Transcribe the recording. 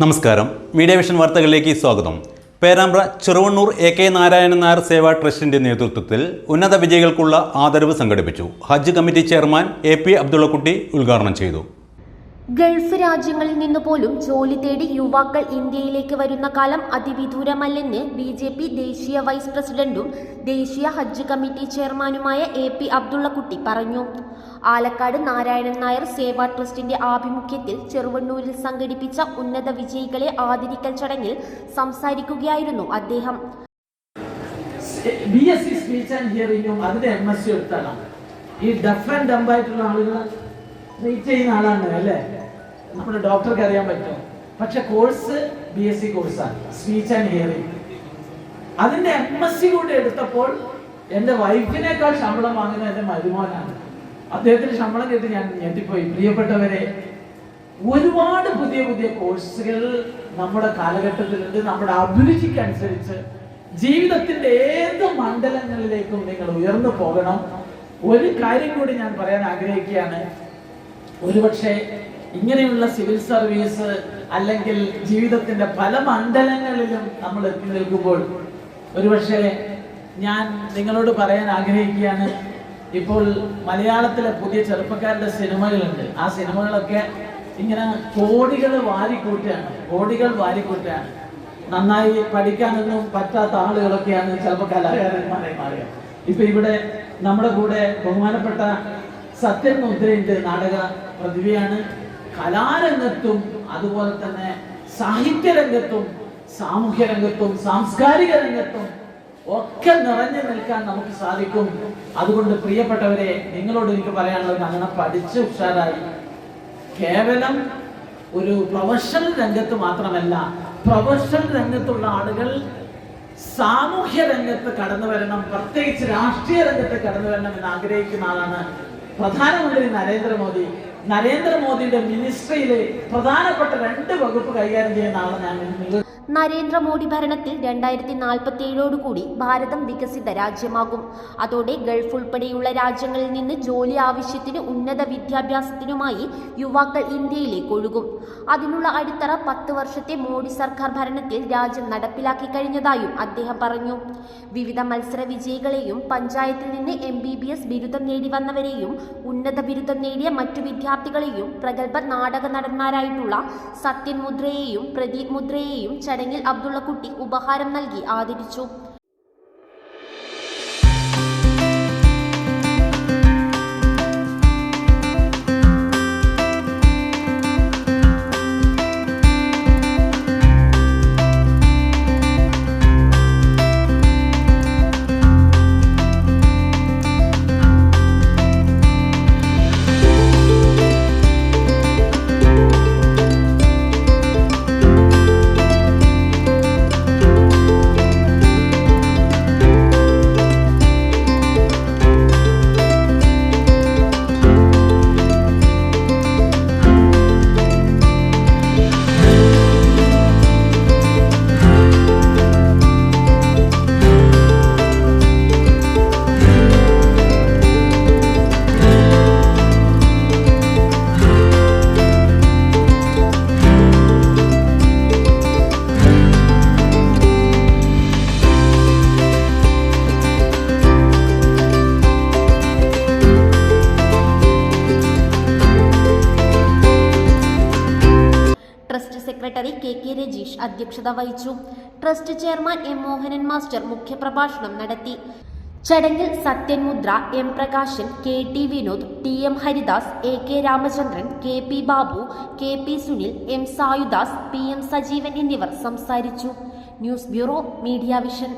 നമസ്കാരം. Media vision വാർത്തകളിലേക്ക് സ്വാഗതം. പേരാമ്പ്ര ചെറുവണ്ണൂർ എ കെ നാരായണൻ നായർ സേവാ ട്രസ്റ്റിന്റെ നേതൃത്വത്തിൽ ഉന്നത വിജയികൾക്കുള്ള ആദരവ് സംഘടിപ്പിച്ചു. Hajj committee chairman A P Abdullakutty ഉദ്ഘാടനം ചെയ്തു. ഗൾഫ് രാജ്യങ്ങളിൽ നിന്ന് പോലും ജോലി തേടി യുവാക്കൾ ഇന്ത്യയിലേക്ക് വരുന്ന കാലം അതിവിദൂരമല്ലെന്ന് ബി ജെ പി ദേശീയ വൈസ് പ്രസിഡന്റും ദേശീയ ഹജ്ജ് കമ്മിറ്റി ചെയർമാനുമായ എ പി അബ്ദുള്ളക്കുട്ടി പറഞ്ഞു. ആലക്കാട് നാരായണൻ നായർ സേവാ ട്രസ്റ്റിന്റെ ആഭിമുഖ്യത്തിൽ ചെറുവണ്ണൂരിൽ സംഘടിപ്പിച്ച ഉന്നത വിജയികളെ ആദരിക്കൽ ചടങ്ങിൽ സംസാരിക്കുകയായിരുന്നു അദ്ദേഹം. സ്പീച്ച് ഈ ഡഫ് ആൻഡ് ഡംബായിട്ടുള്ള ആളുകൾ ചെയ്യുന്ന ആളാണ് അല്ലേ? നമ്മുടെ ഡോക്ടർക്ക് അറിയാൻ പറ്റും പക്ഷെ കോഴ്സ് ബി എസ് സി കോഴ്സാണ് സ്പീച്ച് ആൻഡ് ഹിയറിംഗ് അതിന്റെ എം എസ് സി കൂടെ എടുത്തപ്പോൾ എന്റെ വൈഫിനേക്കാൾ ശമ്പളം വാങ്ങുന്ന എന്റെ മരുമോനാണ്. അദ്ദേഹത്തിന് ശമ്പളം കേട്ട് ഞാൻ ഞെട്ടിപ്പോയി. പ്രിയപ്പെട്ടവരെ ഒരുപാട് പുതിയ പുതിയ കോഴ്സുകൾ നമ്മുടെ കാലഘട്ടത്തിലുണ്ട്. നമ്മുടെ അഭിരുചിക്കനുസരിച്ച് ജീവിതത്തിന്റെ ഏത് മണ്ഡലങ്ങളിലേക്കും നിങ്ങൾ ഉയർന്നു പോകണം. ഒരു കാര്യം കൂടി ഞാൻ പറയാൻ ആഗ്രഹിക്കുകയാണ്. ഒരുപക്ഷെ ഇങ്ങനെയുള്ള സിവിൽ സർവീസ് അല്ലെങ്കിൽ ജീവിതത്തിന്റെ പല മണ്ഡലങ്ങളിലും നമ്മൾ എത്തി നിൽക്കുമ്പോൾ ഒരുപക്ഷെ ഞാൻ നിങ്ങളോട് പറയാൻ ആഗ്രഹിക്കുകയാണ് ഇപ്പോൾ മലയാളത്തിലെ പുതിയ ചെറുപ്പക്കാരുടെ സിനിമകളുണ്ട്. ആ സിനിമകളൊക്കെ ഇങ്ങനെ കോടികൾ വാരിക്കൂട്ടുകയാണ് കോടികൾ വാരിക്കൂട്ടുകയാണ്. നന്നായി പഠിക്കാനൊന്നും പറ്റാത്ത ആളുകളൊക്കെയാണ് ചിലപ്പോൾ കലാകാരന്മാരെ മാറുക. ഇപ്പൊ ഇവിടെ നമ്മുടെ കൂടെ ബഹുമാനപ്പെട്ട സത്യൻ മുദ്രയുണ്ട് നാടക പ്രതിഭയാണ് കലാരംഗത്തും അതുപോലെ തന്നെ സാഹിത്യരംഗത്തും സാമൂഹ്യ രംഗത്തും സാംസ്കാരിക രംഗത്തും ഒക്കെ നിറഞ്ഞു നിൽക്കാൻ നമുക്ക് സാധിക്കും. അതുകൊണ്ട് പ്രിയപ്പെട്ടവരെ നിങ്ങളോട് എനിക്ക് പറയാനുള്ളത് അങ്ങനെ പഠിച്ച് ഉഷാറായി. കേവലം ഒരു പ്രൊഫഷണൽ രംഗത്ത് മാത്രമല്ല പ്രൊഫഷണൽ രംഗത്തുള്ള ആളുകൾ സാമൂഹ്യ രംഗത്ത് കടന്നു വരണം പ്രത്യേകിച്ച് രാഷ്ട്രീയ രംഗത്ത് കടന്നു വരണം എന്ന് ആഗ്രഹിക്കുന്ന ആളാണ് പ്രധാനമന്ത്രി നരേന്ദ്രമോദി. നരേന്ദ്രമോദിയുടെ മിനിസ്ട്രിയിലെ പ്രധാനപ്പെട്ട രണ്ട് വകുപ്പ് കൈകാര്യം ചെയ്യുന്ന ആളാണ് ഞാൻ നിങ്ങൾ നരേന്ദ്രമോദി ഭരണത്തിൽ രണ്ടായിരത്തി നാൽപ്പത്തി ഏഴോടുകൂടി ഭാരതം വികസിത രാജ്യമാകും. അതോടെ ഗൾഫ് ഉൾപ്പെടെയുള്ള രാജ്യങ്ങളിൽ നിന്ന് ജോലി ആവശ്യത്തിന് ഉന്നത വിദ്യാഭ്യാസത്തിനുമായി യുവാക്കൾ ഇന്ത്യയിലേക്ക് ഒഴുകും. അതിനുള്ള അടിത്തറ പത്ത് വർഷത്തെ മോഡി സർക്കാർ ഭരണത്തിൽ രാജ്യം നടപ്പിലാക്കി കഴിഞ്ഞതായും അദ്ദേഹം പറഞ്ഞു. വിവിധ മത്സര വിജയികളെയും പഞ്ചായത്തിൽ നിന്ന് എം ബി ബി എസ് ബിരുദം നേടി വന്നവരെയും ഉന്നത ബിരുദം നേടിയ മറ്റു വിദ്യാർത്ഥികളെയും പ്രഗത്ഭ നാടക നടന്മാരായിട്ടുള്ള സത്യൻ മുദ്രയെയും പ്രദീപ് മുദ്രയെയും ചടങ്ങിൽ അബ്ദുള്ളക്കുട്ടി ഉപഹാരം നൽകി ആദരിച്ചു സെക്രട്ടറി കെ കെ രജീഷ് അധ്യക്ഷത വഹിച്ചു. Trust chairman M Mohanan master മുഖ്യപ്രഭാഷണം നടത്തി. ചടങ്ങിൽ Sathyanmudra M Prakashan K T Vinod T M Haridas A K Ramachandran K P Babu K P Sunil M Sayudas P M Sajeevan എന്നിവർ സംസാരിച്ചു. News bureau Media Vision.